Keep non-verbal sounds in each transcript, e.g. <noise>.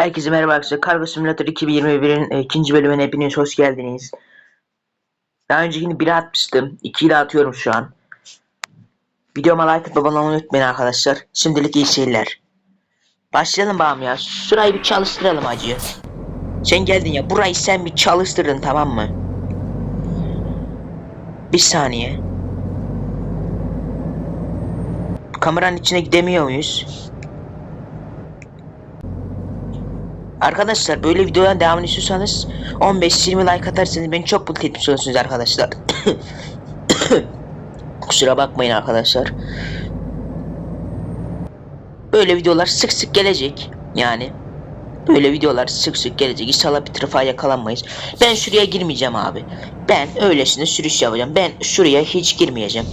Herkese merhaba arkadaşlar. Kargo Simulator 2021'in e, ikinci bölümüne hepiniz hoş geldiniz. Daha öncekini 1'e atmıştım. 2'yi de atıyorum şu an. Videoma like atıp abone olmayı unutmayın arkadaşlar. Şimdilik iyi seyirler. Başlayalım bağım ya. Şurayı bir çalıştıralım acı. Sen geldin ya. Burayı sen bir çalıştırın tamam mı? Bir saniye. Kameranın içine gidemiyor muyuz? Arkadaşlar böyle videoların devamını istiyorsanız 15-20 like atarsanız beni çok mutlu etmiş olursunuz arkadaşlar. <coughs> Kusura bakmayın arkadaşlar. Böyle videolar sık sık gelecek. Yani böyle videolar sık sık gelecek. İnşallah bir trafa yakalanmayız. Ben şuraya girmeyeceğim abi. Ben öylesine sürüş yapacağım. Ben şuraya hiç girmeyeceğim.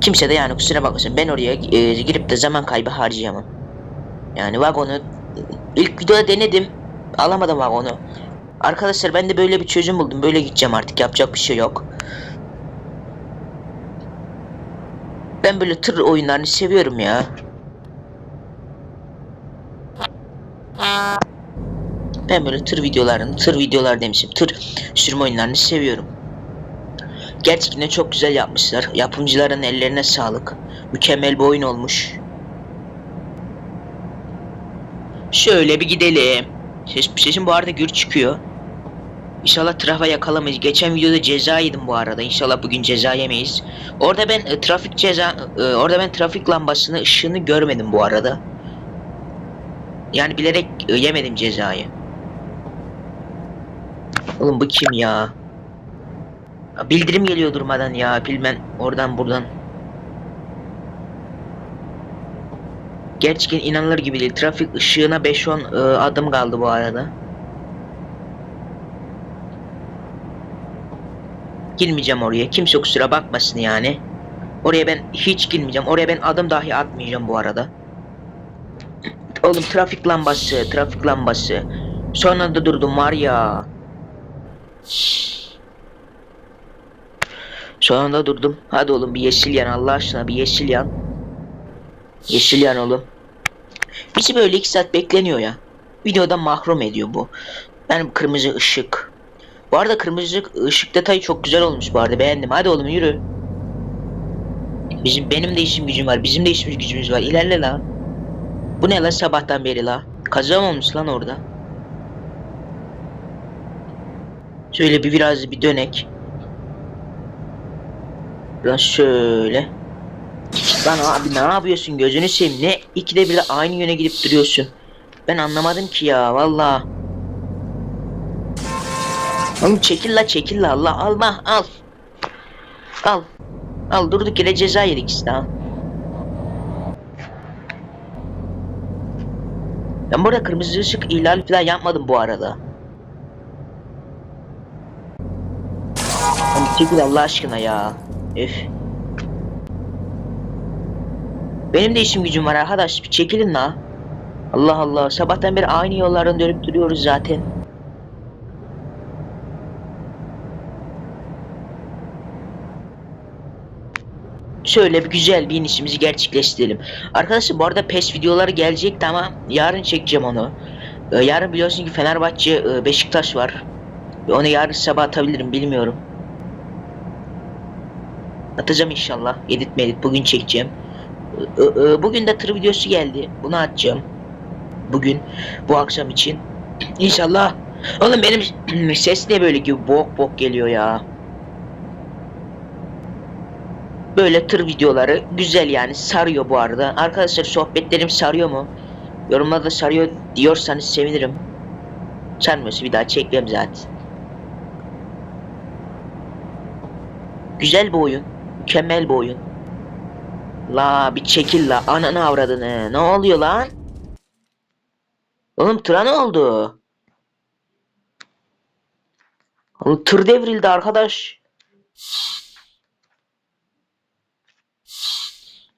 Kimse de yani kusura bakmasın. Ben oraya e, girip de zaman kaybı harcayamam. Yani vagonu ilk videoda denedim. Alamadım vagonu. Arkadaşlar ben de böyle bir çözüm buldum. Böyle gideceğim artık. Yapacak bir şey yok. Ben böyle tır oyunlarını seviyorum ya. Ben böyle tır videolarını, tır videolar demişim. Tır sürme oyunlarını seviyorum. Gerçekten çok güzel yapmışlar. Yapımcıların ellerine sağlık. Mükemmel bir oyun olmuş. Şöyle bir gidelim. Ses, sesim bu arada gür çıkıyor. İnşallah trafa yakalamayız. Geçen videoda ceza yedim bu arada. İnşallah bugün ceza yemeyiz. Orada ben e, trafik ceza e, orada ben trafik lambasını ışığını görmedim bu arada. Yani bilerek e, yemedim cezayı. Oğlum bu kim ya? Bildirim geliyor durmadan ya. Bilmem oradan buradan. Gerçekten inanılır gibi değil. Trafik ışığına 5-10 e, adım kaldı bu arada. Girmeyeceğim oraya. Kimse kusura bakmasın yani. Oraya ben hiç girmeyeceğim. Oraya ben adım dahi atmayacağım bu arada. Oğlum trafik lambası, trafik lambası. Son anda durdum var ya. Son anda durdum. Hadi oğlum bir yeşil yan Allah aşkına bir yeşil yan. Yeşil yan oğlum. Bizi böyle iki saat bekleniyor ya. Videodan mahrum ediyor bu. Benim kırmızı ışık. Bu arada kırmızı ışık detayı çok güzel olmuş bu arada beğendim. Hadi oğlum yürü. Bizim benim de işim gücüm var. Bizim de işimiz gücümüz var. İlerle la. Bu ne lan sabahtan beri la? Kaza olmuş lan orada? Şöyle bir biraz bir dönek. Lan şöyle. Lan abi ne yapıyorsun gözünü seveyim ne ikide bir de aynı yöne gidip duruyorsun. Ben anlamadım ki ya valla. Oğlum çekil la çekil la Allah alma al. Al. Al durduk yere ceza yedik işte al. Ben burada kırmızı ışık ihlali falan yapmadım bu arada. Çekil Allah aşkına ya. Üf. Benim de işim gücüm var arkadaş. Bir çekilin la. Allah Allah. Sabahtan beri aynı yollardan dönüp duruyoruz zaten. Şöyle bir güzel bir inişimizi gerçekleştirelim. Arkadaşlar bu arada PES videoları gelecekti ama yarın çekeceğim onu. Ee, yarın biliyorsun ki Fenerbahçe e, Beşiktaş var. Onu yarın sabah atabilirim bilmiyorum. Atacağım inşallah. Edit medit bugün çekeceğim. Bugün de tır videosu geldi. Bunu atacağım. Bugün bu akşam için. İnşallah. Oğlum benim <clears throat> ses ne böyle gibi bok bok geliyor ya. Böyle tır videoları güzel yani sarıyor bu arada. Arkadaşlar sohbetlerim sarıyor mu? Yorumlarda sarıyor diyorsanız sevinirim. Sarmıyorsa bir daha çekmem zaten. Güzel bir oyun. Mükemmel bir oyun. La bir çekil la ananı avradını. Ne oluyor lan? Oğlum tıra ne oldu? Oğlum tır devrildi arkadaş.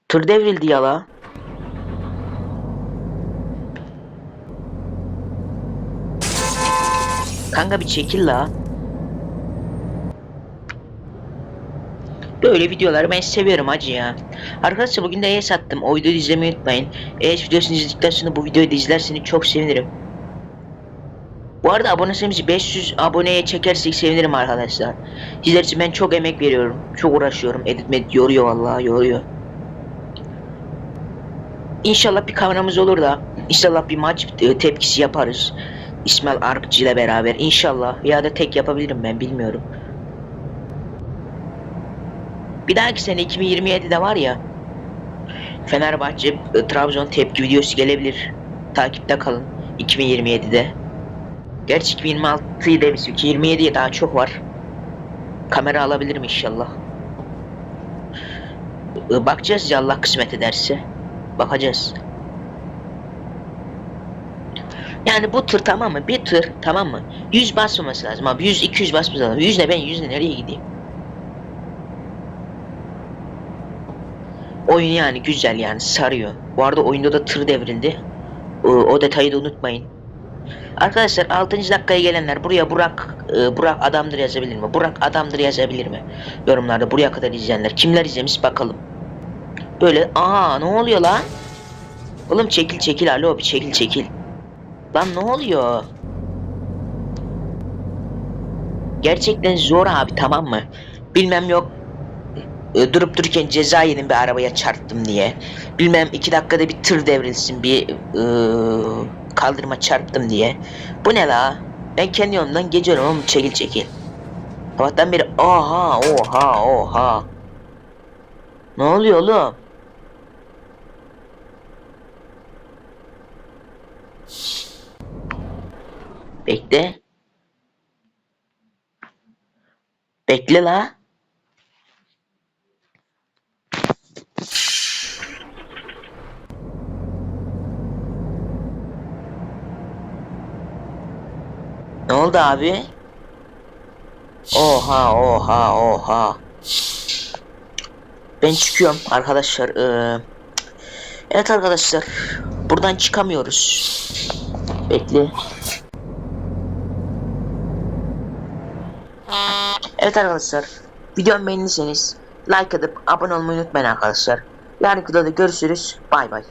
Tır devrildi ya la. Kanka bir çekil la. Böyle videoları ben seviyorum hacı ya. Arkadaşlar bugün de ES attım. O videoyu izlemeyi unutmayın. ES videosunu izledikten sonra bu videoyu da izlerseniz çok sevinirim. Bu arada abone sayımızı 500 aboneye çekersek sevinirim arkadaşlar. Sizler için ben çok emek veriyorum. Çok uğraşıyorum. Edit medit yoruyor vallahi yoruyor. İnşallah bir kameramız olur da inşallah bir maç e, tepkisi yaparız. İsmail Arkçı ile beraber inşallah ya da tek yapabilirim ben bilmiyorum. Bir dahaki sene 2027'de var ya Fenerbahçe e, Trabzon tepki videosu gelebilir. Takipte kalın 2027'de. Gerçi 2026'yı demiş 2027'ye daha çok var. Kamera alabilirim inşallah. E, Bakacağız ya Allah kısmet ederse. Bakacağız. Yani bu tır tamam mı? Bir tır tamam mı? 100 basmaması lazım abi. 100 200 basması lazım. 100 ne ben 100 ne nereye gideyim? Oyun yani güzel yani sarıyor. Bu arada oyunda da tır devrildi. O, detayı da unutmayın. Arkadaşlar 6. dakikaya gelenler buraya Burak e, Burak adamdır yazabilir mi? Burak adamdır yazabilir mi? Yorumlarda buraya kadar izleyenler kimler izlemiş bakalım. Böyle aa ne oluyor lan? Oğlum çekil çekil alo bir çekil çekil. Lan ne oluyor? Gerçekten zor abi tamam mı? Bilmem yok e, durup dururken ceza yedim bir arabaya çarptım diye. Bilmem iki dakikada bir tır devrilsin bir e, kaldırıma çarptım diye. Bu ne la? Ben kendi yolumdan geçiyorum oğlum çekil çekil. Sabahtan beri oha oha oha. Ne oluyor oğlum? Bekle. Bekle la. Ne oldu abi? Oha oha oha. Ben çıkıyorum arkadaşlar. Ee, evet arkadaşlar. Buradan çıkamıyoruz. Bekle. Evet arkadaşlar. Videomu beğendiyseniz like atıp abone olmayı unutmayın arkadaşlar. Yarınki videoda görüşürüz. Bay bay.